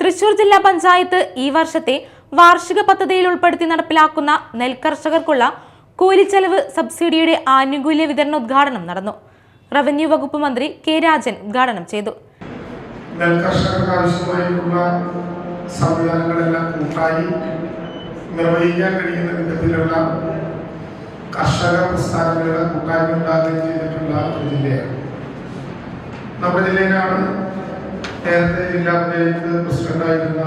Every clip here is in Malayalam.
തൃശൂർ ജില്ലാ പഞ്ചായത്ത് ഈ വർഷത്തെ വാർഷിക പദ്ധതിയിൽ ഉൾപ്പെടുത്തി നടപ്പിലാക്കുന്ന നെൽകർഷകർക്കുള്ള കൂലിച്ചെലവ് സബ്സിഡിയുടെ ആനുകൂല്യ വിതരണ ഉദ്ഘാടനം നടന്നു. റവന്യൂ വകുപ്പ് മന്ത്രി കെ രാജൻ ഉദ്ഘാടനം ചെയ്തു. ജില്ലയാണ്. നമ്മുടെ ജില്ലയിലാണ് നേരത്തെ ജില്ലാ പഞ്ചായത്ത് പ്രസിഡന്റായിരുന്ന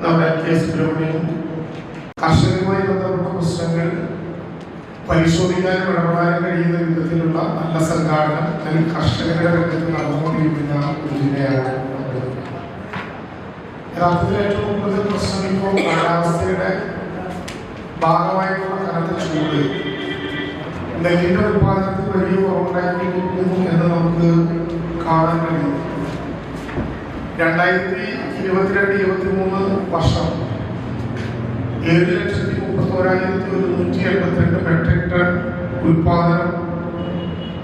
നമ്മുടെ കെ സുബ്രഹ്മണ്യൻ കർഷകരുമായി ബന്ധപ്പെട്ട പ്രശ്നങ്ങൾ പരിശോധിക്കാനും ഇടപെടാനും കഴിയുന്ന വിധത്തിലുള്ള നല്ല സംഘാടനം അല്ലെങ്കിൽ കർഷകരുടെ രംഗത്ത് നടന്നുകൊണ്ടിരിക്കുന്ന ഒരു ജില്ലയാണ്. യഥാർത്ഥത്തിൽ ഏറ്റവും കൂടുതൽ പ്രശ്നം ഇപ്പോൾ കാലാവസ്ഥയുടെ ഭാഗമായിട്ടുള്ള കനത്ത ചൂട് നെല്ലിന്റെ ഉത്പാദനത്തിൽ വലിയ കുറവുണ്ടായിരിക്കുന്നു എന്ന് നമുക്ക് കാണാൻ കഴിയും രണ്ടായിരത്തി ഇരുപത്തിരണ്ട് ഇരുപത്തി മൂന്ന് വർഷം ഏഴ് ലക്ഷത്തി മുപ്പത്തോരായിരത്തി ഒരുന്നൂറ്റി എൺപത്തിരണ്ട് മെട്രിക് ടൺ ഉൽപാദനം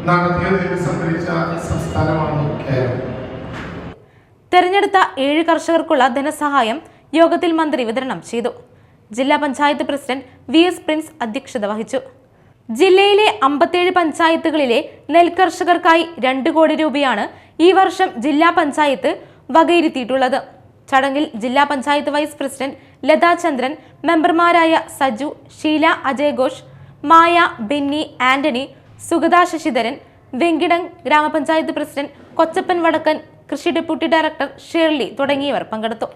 നടത്തിയതിൽ സംഭരിച്ച സംസ്ഥാനമാണ് കേരളം. തെരഞ്ഞെടുത്ത ഏഴ് കർഷകർക്കുള്ള ധനസഹായം യോഗത്തിൽ മന്ത്രി വിതരണം ചെയ്തു. ജില്ലാ panchayat president V S Prince അധ്യക്ഷത വഹിച്ചു. ജില്ലയിലെ അമ്പത്തേഴ് പഞ്ചായത്തുകളിലെ നെൽകർഷകർക്കായി രണ്ട് കോടി രൂപയാണ് ഈ വർഷം ജില്ലാ പഞ്ചായത്ത് വകയിരുത്തിയിട്ടുള്ളത്. ചടങ്ങിൽ ജില്ലാ പഞ്ചായത്ത് വൈസ് പ്രസിഡന്റ് ലതാ ചന്ദ്രൻ മെമ്പർമാരായ സജു ഷീല അജയ് ഘോഷ് മായ ബിന്നി ആന്റണി സുഗത ശശിധരൻ വെങ്കിടം ഗ്രാമപഞ്ചായത്ത് പ്രസിഡന്റ് കൊച്ചപ്പൻ വടക്കൻ കൃഷി ഡെപ്യൂട്ടി ഡയറക്ടർ ഷേർലി തുടങ്ങിയവർ പങ്കെടുത്തു.